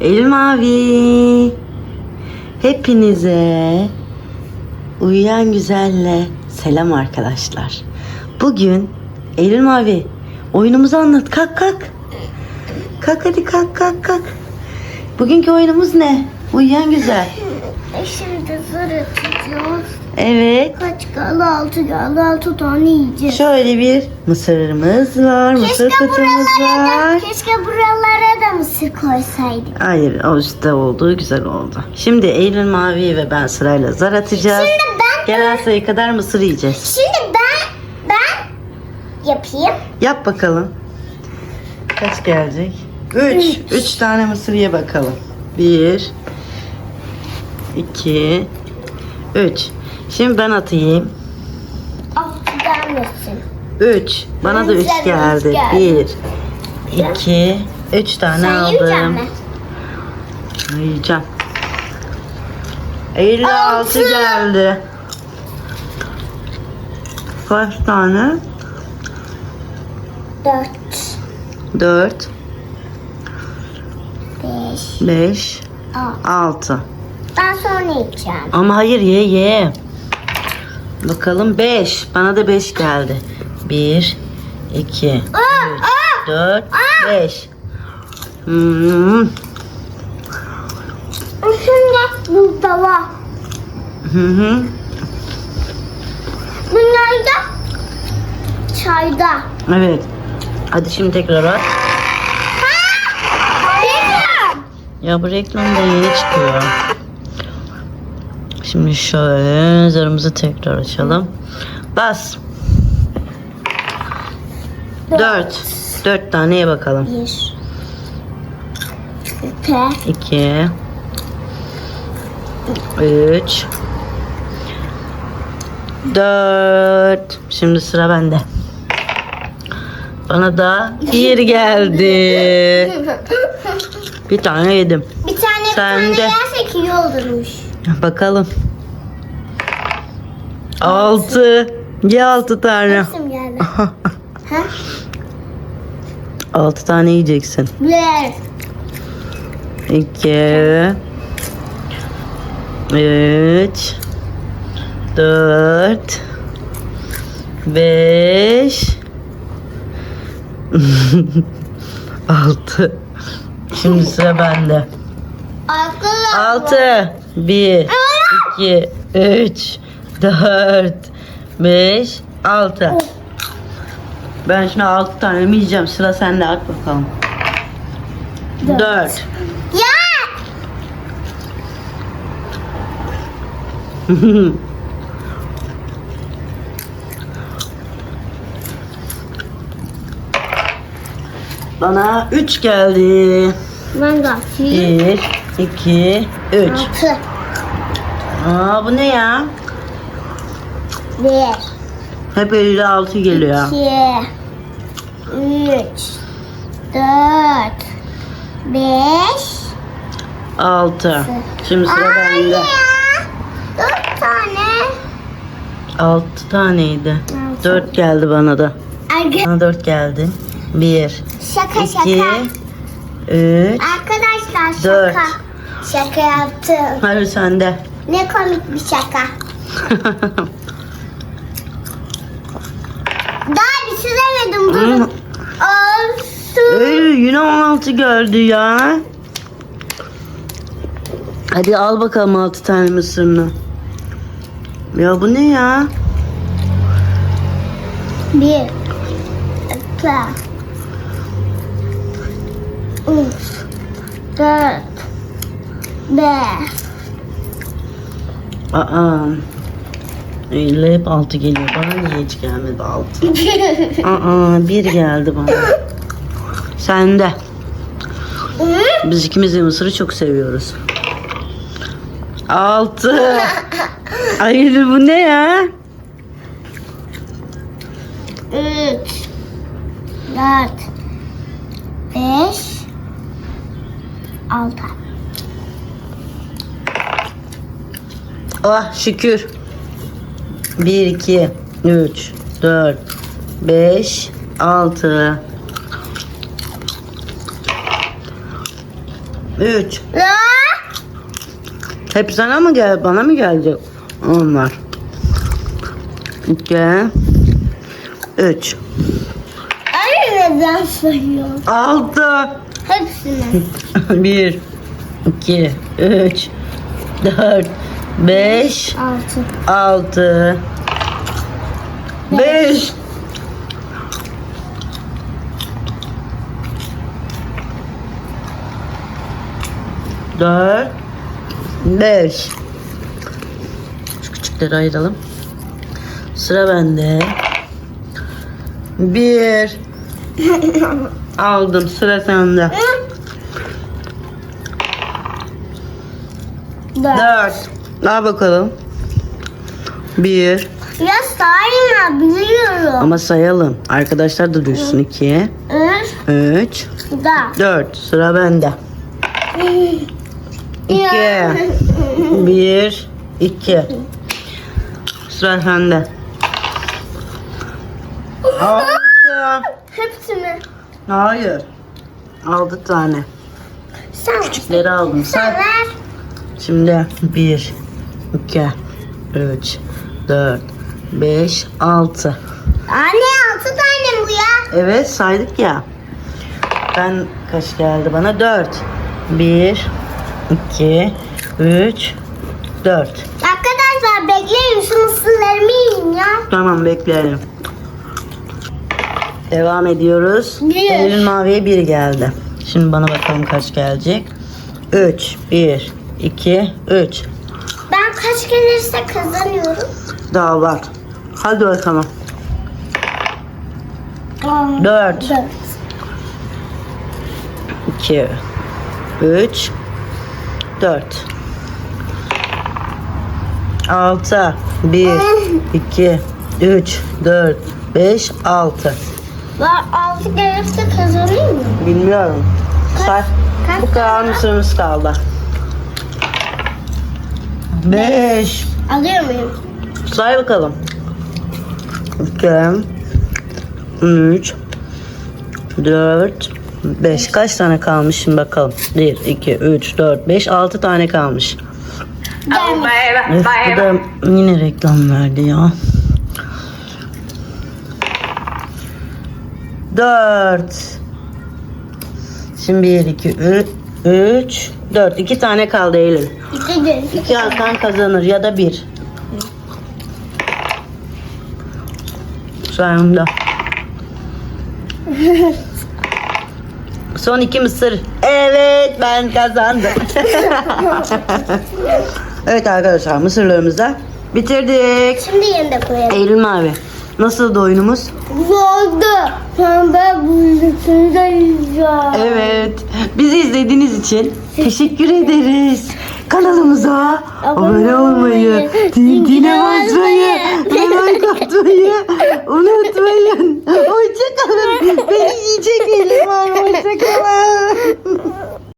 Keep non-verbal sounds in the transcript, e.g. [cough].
Eylül Mavi. Hepinize uyuyan güzelle selam arkadaşlar. Bugün Eylül Mavi oyunumuzu anlat. Kalk kalk. Kalk hadi kalk kalk kalk. Bugünkü oyunumuz ne? Uyuyan güzel. Şimdi zırh tutuyoruz. Evet. Kaç kaldı? Altı kaldı. Altı tane yiyeceğiz. Şöyle bir mısırımız var. Mısır kutumuz buralara var. keşke buralara mısır koysaydık. Hayır o üstte olduğu güzel oldu. Şimdi Eylül Mavi ve ben sırayla zar atacağız. Şimdi ben- Gelen sayı kadar mısır yiyeceğiz. Şimdi ben ben yapayım. Yap bakalım. Kaç gelecek? Üç. Üç tane mısır ye bakalım. Bir. iki, Üç. Şimdi ben atayım. Altı gelmesin. Üç. Bana da üç üç geldi. Bir. iki, Üç tane Sayacağım aldım. ben. Yiyeceğim. Eylül altı Altı. geldi. Kaç tane? Dört, Dört, beş, beş, altı. altı. Ben sonra yiyeceğim. Ama hayır ye ye. Bakalım 5. Bana da 5 geldi. 1 2 3 4 5. Hmm. Şimdi burada var. Hı hı. Bunlar da çayda. Evet. Hadi şimdi tekrar at. Benim. Ya bu reklam da yeni çıkıyor. Şimdi şöyle zarımızı tekrar açalım. Bas. 4. 4 tane ye bakalım. Bir. İki. 2 3 4 Şimdi sıra bende. Bana da bir geldi. Bir tane yedim. Bir tane bir Sen tane de. yersek iyi olurmuş. Bakalım. 6 Ye 6 tane. 6 [laughs] tane yiyeceksin. Bir. 2 3 4 5 6 Şimdi sıra bende. Arkadaşlar. 6 1 2 3 4 5 6 Ben şimdi 6 tane yiyeceğim? Sıra sende. At bakalım. 4 Ya. [laughs] Bana 3 geldi. Ben de atayım. 1 2 3 Altı. Aa bu ne ya? Bir. Hep 56 geliyor. İki. Üç. Dört. Beş. 6 Şimdi sıra bende. ya. Dört tane. 6 taneydi. Altı. 4 geldi bana da. Arka- Bana 4 geldi. 1 Şaka 2 şaka. 3 Arkadaşlar şaka. Şaka yaptım. Hadi sende. Ne komik bir şaka. [laughs] Daha bitiremedim Hmm. bunu. Olsun. Ey, yine 16 geldi ya. Hadi al bakalım 6 tane mısırını. Ya bu ne ya? Bir. iki, Üç. Dört. Beş. Aa. Öyle hep 6 geliyor. Bana niye hiç gelmedi 6? [laughs] Aa, 1 geldi bana. Sende. Biz ikimiz de mısırı çok seviyoruz. 6. Ay bu ne ya? Üç. Dört. Beş. Altı. Ah şükür. 1, 2, 3, 4, 5, 6. Üç. La. Hep sana mı gel, bana mı gelecek? Onlar. İki. Üç. Anne neden sayıyor? Altı. Hepsini. [laughs] Bir. iki, Üç. Dört. Beş. Altı. Altı. Beş. Dört. Beş. Şu küçükleri ayıralım. Sıra bende. Bir. Aldım. Sıra sende. Dört. Dört. Al bakalım. Bir. Ya sayma biliyorum. Ama sayalım. Arkadaşlar da duysun. İki. Üç. Üç. Da. Dört. Sıra bende. İki. Bir. iki. Sıra sende. Altı. Hepsini. Hayır. Altı tane. Sen. Küçükleri aldım. Sen Say. ver. Şimdi bir, iki, üç, dört, beş, altı. Anne altı tane bu ya. Evet saydık ya. Ben kaç geldi bana? Dört. Bir, iki, üç, dört. Arkadaşlar bekleyin şu mısırlarımı yiyin ya. Tamam bekleyelim. Devam ediyoruz. Bir. Eylül maviye bir geldi. Şimdi bana bakalım kaç gelecek. Üç. Bir, iki, üç. Ben kaç gelirse kazanıyorum. Daha var. Hadi bakalım. Aa, Dört. Dört. 2 3 4 6 1 2 3 4 5 6 Ben altı gelirse kazanayım mı? Bilmiyorum. Say. kaç Bu kadar mısırımız kaldı. 5 Alıyor muyum? Say bakalım. 2 3 4 5 kaç tane kalmış şimdi bakalım. 1 2 3 4 5 6 tane kalmış. Öf, bu da yine reklam verdi ya. 4 Şimdi 1 2 3 3 4 2 tane kaldı Eylül. İki gün. İki Hakan kazanır ya da bir. Sayımda. [laughs] Son iki mısır. Evet ben kazandım. [laughs] evet arkadaşlar mısırlarımızı da bitirdik. Şimdi yerine koyalım. Eylül Mavi. Nasıldı oyunumuz? Zordu. Sen ben bu yüzünü yiyeceğim. Evet. Bizi izlediğiniz için teşekkür ederiz. Kanalımıza abone olmayı, tintine basmayı like atmayı unutmayın. [laughs] Hoşçakalın. Beni yiyecek elim var. Hoşçakalın.